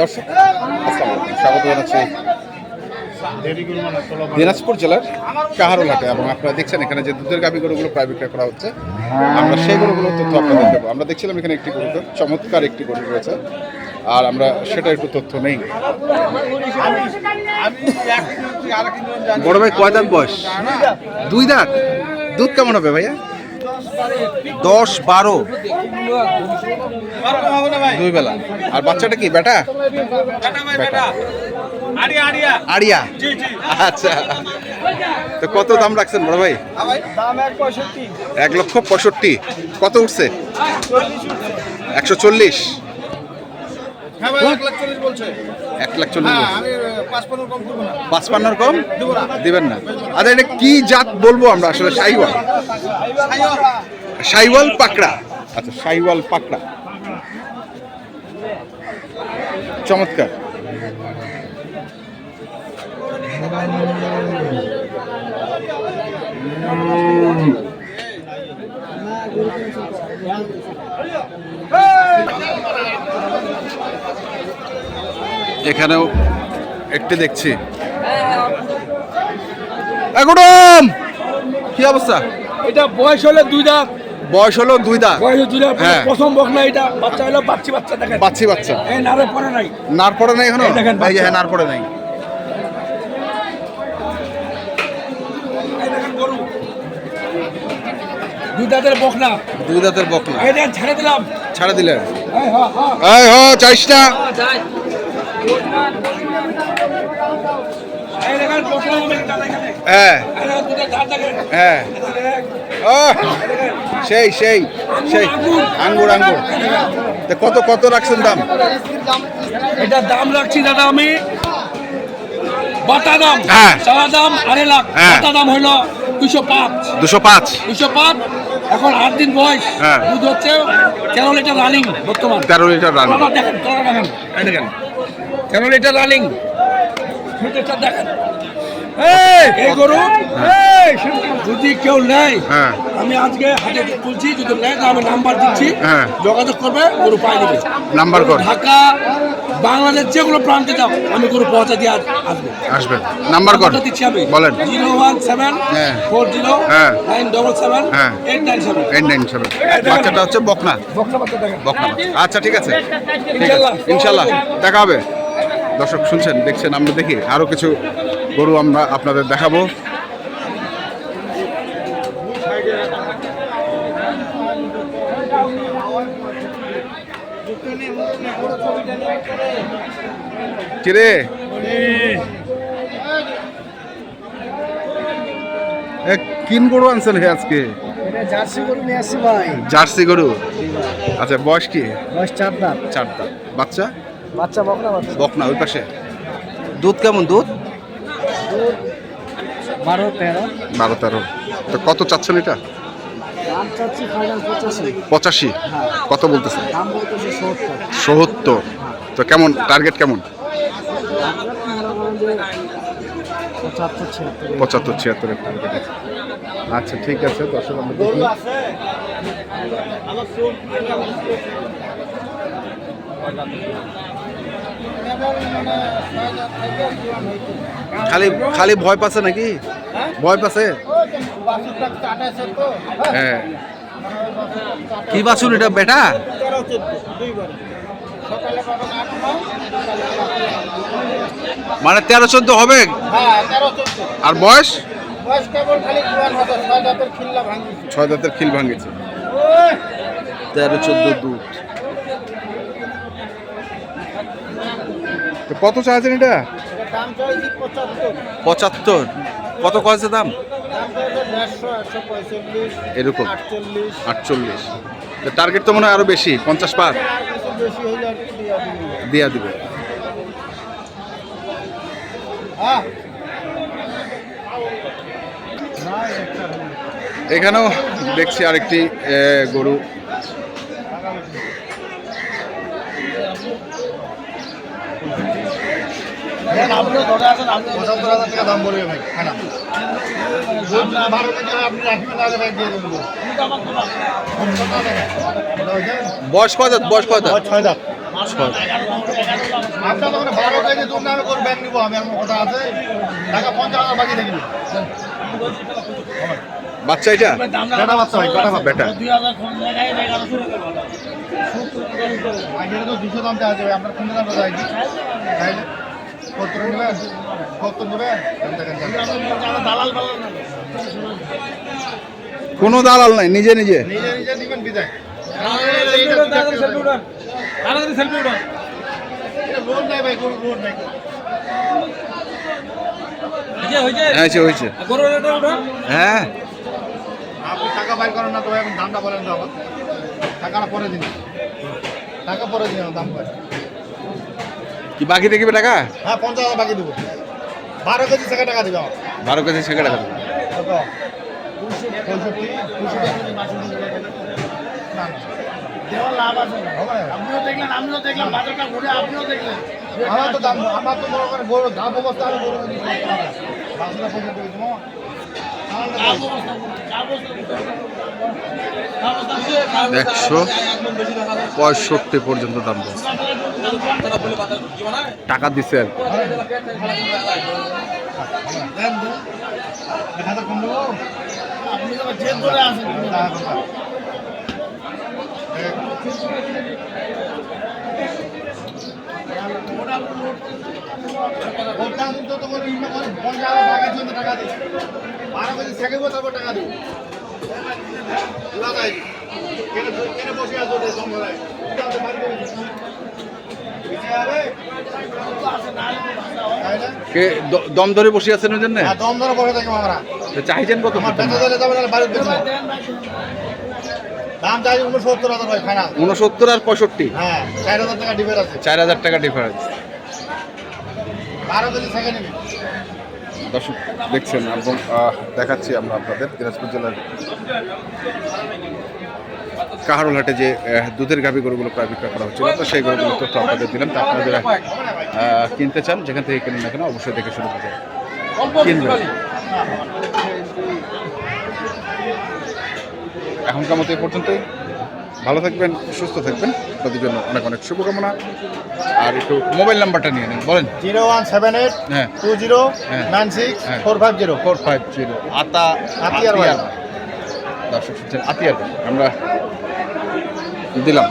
দর্শক স্বাগত জানাচ্ছি দিনাজপুর জেলার কাহারোল হাটে এবং আপনারা দেখছেন এখানে যে দুধের গাভী গরুগুলো প্রায় বিক্রয় করা হচ্ছে। আমরা সেই গরুগুলোর তথ্য আপনাদের দেবো। আমরা দেখছিলাম এখানে একটি গরু চমৎকার একটি গরু রয়েছে, আর আমরা সেটা একটু তথ্য নেই। বড় ভাই, কয় দাঁত বয়স? দুই দাঁত? দুধ কেমন হবে ভাইয়া? দশ, বারো? দুই বেলা আর বাচ্চাটা কি, বেটা? আড়িয়া? আচ্ছা। তো কত দাম রাখছেন বড় ভাই? এক লক্ষ পঁয়ষট্টি। কত উঠছে? একশো চল্লিশ। এক লাখ চল্লিশ পাঁচ পান্নার কম? দিবেন না। আচ্ছা এটা কি জাত বলব আমরা? আসলে সাইওয়াল। সাইওয়াল পাকড়া। আচ্ছা সাইওয়াল পাকড়া। চমৎকার। এখানেও একটি দেখছি। কি অবস্থা? এটা বয়স হলে দুই দাঁত। বয়স হলো দুই দা হ্যাঁ। প্রথম বক না এটা বাচ্চা হলো বাচ্চি বাচ্চা দেখেন। বাচ্চি বাচ্চা। এই নারে পরে নাই। নার পড়ে নাই এখনও? দেখেন যে হ্যাঁ নার পড়ে নাই। দুই দাঁতের বক না। দুই দাঁতের বকনা এই দেখেন ছেড়ে দিলাম। ছাড়া দিলেন। এই হ্যাঁ হ্যাঁ। এই হ চাইস না হ্যাঁ। হ্যাঁ। সেই সেই সেই আঙ্গুর আঙ্গুর। কত কত রাখছেন দাম? এটা দাম রাখছি দাদা আমি। বাটা দাম। হ্যাঁ। সারা দাম আড়াই লাখ। হ্যাঁ। বাটা দাম হলো দুশো পাঁচ। দুশো পাঁচ। দুশো পাঁচ। এখন আট দিন বয়স। হ্যাঁ। দুধ হচ্ছে তেরো লিটার রানিং বর্তমান। তেরো লিটার রান। তলাটা দেখেন তলাটা দেখেন। এই তেরো লিটার রানিং। দেখেন। এই! গরু এই, যদি কেউ নেয় হ্যাঁ। আমি আজকে তুলছি যদি নেয় আমি নাম্বার দিচ্ছি। হ্যাঁ। যোগাযোগ করবে গরু পাই নাম্বার ঢাকা বাংলাদেশ যে কোনো প্রান্তে যাও আমি গরু পৌঁছে দিয়ে আস- আসব। আসবেন নাম্বার কর। দিচ্ছি আমি। বলেন। জিরো ওয়ান সেভেন হ্যাঁ। ফোর জিরো হ্যাঁ। নাইন ডবল সেভেন হ্যাঁ। Eight nine seven. Eight nine seven. বাচ্চাটা হচ্ছে বকনা। বকনা বাচ্চা। আচ্ছা ঠিক আছে। ইনশাল্লাহ। দেখা হবে। দর্শক শুনছেন দেখছেন আমরা দেখি। আরও কিছু গরু আমরা আপনাদের দেখাবো। কিরে? কিন গরু আনছেন হে আজকে? জার্সি গরু নিয়ে আসছি ভাই। জার্সি গরু? আচ্ছা বয়স কি? বয়স চার দাঁত। চার দাঁত। বাচ্চা? বাচ্চা বকনা বাচ্চা? বকনা ওই পাশে। দুধ কেমন দুধ? বারো তেরো। বারো তেরো। তো কত চাচ্ছেন এটা? পঁচাশি। পঁচাশি? কত বলতেছে দাম সত্তর। তো কেমন টার্গেট কেমন? মনে পঁচাত্তর ছিয়াত্তর। ছিয়াত্তরের টার্গেট আছে। আচ্ছা ঠিক আছে দর্শক আমরা দেখি। খালি খালি ভয় পাচ্ছে নাকি? ভয় পাচ্ছে? হ্যাঁ। কি বাছুর এটা বেটা? মানে তেরো চোদ্দ হবে? আর বয়স? ছয় দাঁতের খিল ভাঙিয়েছে তেরো চোদ্দ দুধ। তো কত চাইছেন এটা? পঁচাত্তর। কত কয়েছে দাম? এরকম। আটচল্লিশ। টার্গেট তো মনে হয় আরও বেশি পঞ্চাশ পার। দিয়া দিবে। এখানেও দেখছি আরেকটি গরু আপনিও ধরে আছেন আপনি পঁচাত্তর হাজার টাকা দাম বলবে ভাই হয়, বয়স কত? বয়স কত? ছয় দাঁত। আপনার দোকানে বারো কেজি দুধ নামে করে ব্যাগ নিবো? আমি আমার কথা আছে? টাকা পঞ্চাশ হাজার বাকি দেখবি বাচ্চা এটা? বেটা বাচ্চা ভাই বেটা বাচ্চা। বেটা। আগে তো দুশো দাম চাওয়া যাবে আপনার কোন নেবেন নেবেন দালাল কোনো দালাল নাই নিজে নিজে। নিজে বিদায় নাই ভাই কোনো লোন নাই হ্যাঁ হয়েছে হ্যাঁ। আপনি টাকা বাইর করেন না তো এখন দামটা বলেন তো আমার টাকাটা পরে দিন। টাকা পরে দিন দাম করে কি বাকি দেখবে টাকা? হ্যাঁ পঞ্চাশ হাজার বাকি দেবো। বারো কেজি থেকে টাকা দিবে। বারো কেজি ছেঁকে টাকা দেবে। কত পঁয়ষট্টি পঁয়ষট্টি না না। আপনিও দেখলেন আমিও দেখলাম বাজারটা ঘুরে আপনিও দেখলেন। আমার তো দাম আমার তো মনে করেন গরু দাম অবস্থা আমি একশো পঁয়ষট্টি পর্যন্ত দাম টাকা দিচ্ছে আর টাকা বারো কেজি তারপর টাকা বসে আছো? কে দম ধরে বসে আছেন ওই জন্য? হ্যাঁ, দম ধরে বসে থাকি আমরা। চাইছেন কত? আমার বেঁচে দিলে যাবে তাহলে বাড়িতে বেঁচে দাম চাই উনসত্তর হাজার ভাই ফাইনাল উনসত্তর আর পঁয়ষট্টি? হ্যাঁ চার হাজার টাকা ডিফার আছে। চার হাজার টাকা ডিফারেন্স বারো কেজি নিবি। দর্শক দেখছেন এবং দেখাচ্ছি আমরা আপনাদের দিনাজপুর জেলার কাহারোল হাটে যে দুধের গাভী গরুগুলো প্রায় বিক্রয় করা হচ্ছিল। তো সেই গরুগুলো তথ্য আপনাদের দিলাম। তা আপনারা যারা কিনতে চান, যেখান থেকে কিনুন না কেন, অবশ্যই দেখে শুরু বুঝে কিনবেন। এখনকার মতো এই পর্যন্তই। ভালো থাকবেন সুস্থ থাকবেন। তাদের জন্য অনেক অনেক শুভকামনা। আর একটু মোবাইল নাম্বারটা নিয়ে নিন বলেন। জিরো ওয়ান সেভেন এইট হ্যাঁ। টু জিরো হ্যাঁ। নাইন সিক্স হ্যাঁ। Four five zero. Four five zero. Ata Atiar. দর্শক শুনছেন আতিয়ার। আমরা দিলাম।